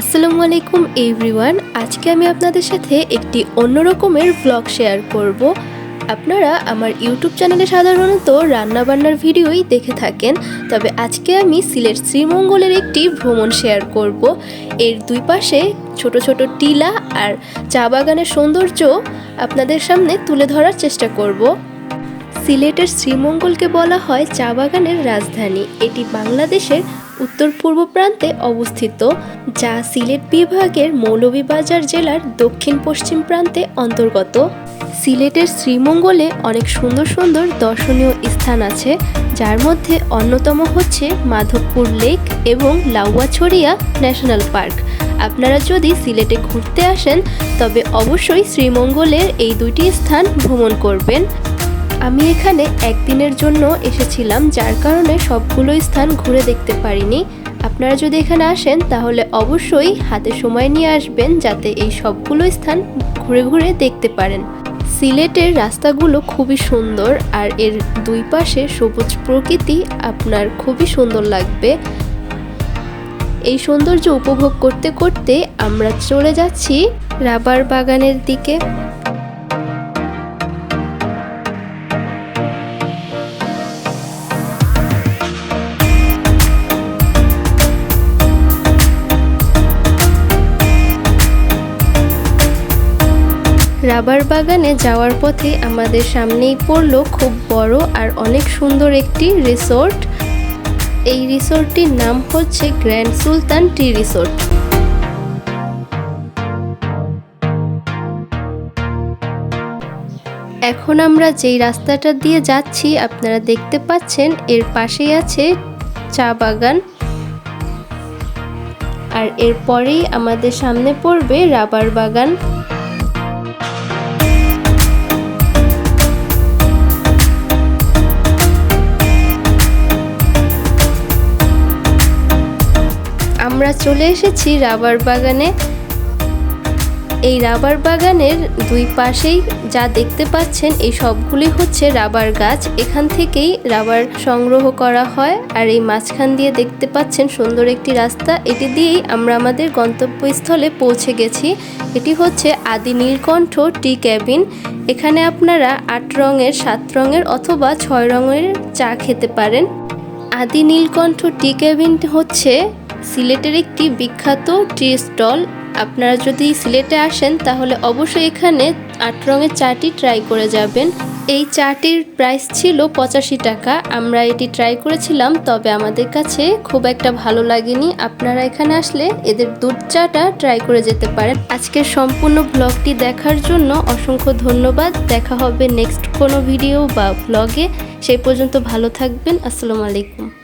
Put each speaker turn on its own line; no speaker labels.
আসসালামু আলাইকুম এভরিওয়ান। আজকে আমি আপনাদের সাথে একটি অন্য রকমের ব্লগ শেয়ার করব। আপনারা আমার ইউটিউব চ্যানেলে সাধারণত রান্নাবান্নার ভিডিওই দেখে থাকেন। তবে আজকে আমি সিলেট শ্রীমঙ্গলের একটি ভ্রমণ শেয়ার করব। এর দুই পাশে ছোট ছোট টিলা আর চা বাগানের সৌন্দর্য আপনাদের সামনে তুলে ধরার চেষ্টা করব। সিলেটের শ্রীমঙ্গলকে বলা হয় চা বাগানের রাজধানী। এটি বাংলাদেশের উত্তর পূর্ব প্রান্তে অবস্থিত, যা সিলেট বিভাগের মৌলভীবাজার জেলার দক্ষিণ পশ্চিম প্রান্তে অন্তর্গত। সিলেটের শ্রীমঙ্গলে অনেক সুন্দর সুন্দর দর্শনীয় স্থান আছে, যার মধ্যে অন্যতম হচ্ছে মাধবপুর লেক এবং লাউয়াছড়িয়া ন্যাশনাল পার্ক। আপনারা যদি সিলেটে ঘুরতে আসেন, তবে অবশ্যই শ্রীমঙ্গলের এই দুইটি স্থান ভ্রমণ করবেন। আমি এখানে একদিনের জন্য এসেছিলাম, যার কারণে সবগুলো স্থান ঘুরে দেখতে পারিনি। আপনারা যদি এখানে আসেন, তাহলে অবশ্যই হাতে সময় নিয়ে আসবেন যাতে এই সবগুলো স্থান ঘুরে ঘুরে দেখতে পারেন। সিলেটের রাস্তাগুলো খুবই সুন্দর, আর এর দুই পাশে সবুজ প্রকৃতি আপনার খুবই সুন্দর লাগবে। এই সৌন্দর্য উপভোগ করতে করতে আমরা চলে যাচ্ছি রাবার বাগানের দিকে। রাবার বাগানে যাওয়ার পথে আমাদের সামনেই পড়ল খুব বড় আর অনেক সুন্দর একটি রিসোর্ট। এই রিসোর্টটির নাম হচ্ছে গ্র্যান্ড সুলতান টি রিসোর্ট। এখন আমরা যেই রাস্তাটা দিয়ে যাচ্ছি, আপনারা দেখতে পাচ্ছেন এর পাশেই আছে চা বাগান। আর এরপরেই আমাদের সামনে পড়বে রাবার বাগান। আমরা চলে এসেছি রাবার বাগানে। এই রাবার বাগানের দুই পাশেই যা দেখতে পাচ্ছেন, এই সবগুলি হচ্ছে রাবার গাছ। এখান থেকেই রাবার সংগ্রহ করা হয় আর এই মাঝখান দিয়ে দেখতে পাচ্ছেন সুন্দর একটি রাস্তা। এটি দিয়েই আমরা আমাদের গন্তব্যস্থলে পৌঁছে গেছি। এটি হচ্ছে আদি নীলকণ্ঠ টি ক্যাবিন। এখানে আপনারা আট রঙের, সাত রঙের অথবা ছয় রঙের চা খেতে পারেন। আদি নীলকণ্ঠ টি ক্যাবিন হচ্ছে সিলেটের একটি বিখ্যাত টি স্টল। আপনারা যদি সিলেটে আসেন, তাহলে অবশ্যই এখানে আট রঙের চাটি ট্রাই করে যাবেন। এই চাটির প্রাইস ছিল পঁচাশি টাকা। আমরা এটি ট্রাই করেছিলাম, তবে আমাদের কাছে খুব একটা ভালো লাগেনি। আপনারা এখানে আসলে এদের দুধ চাটা ট্রাই করে যেতে পারেন। আজকের সম্পূর্ণ ব্লগটি দেখার জন্য অসংখ্য ধন্যবাদ। দেখা হবে নেক্সট কোনো ভিডিও বা ব্লগে সেই পর্যন্ত ভালো থাকবেন। আসসালামু আলাইকুম।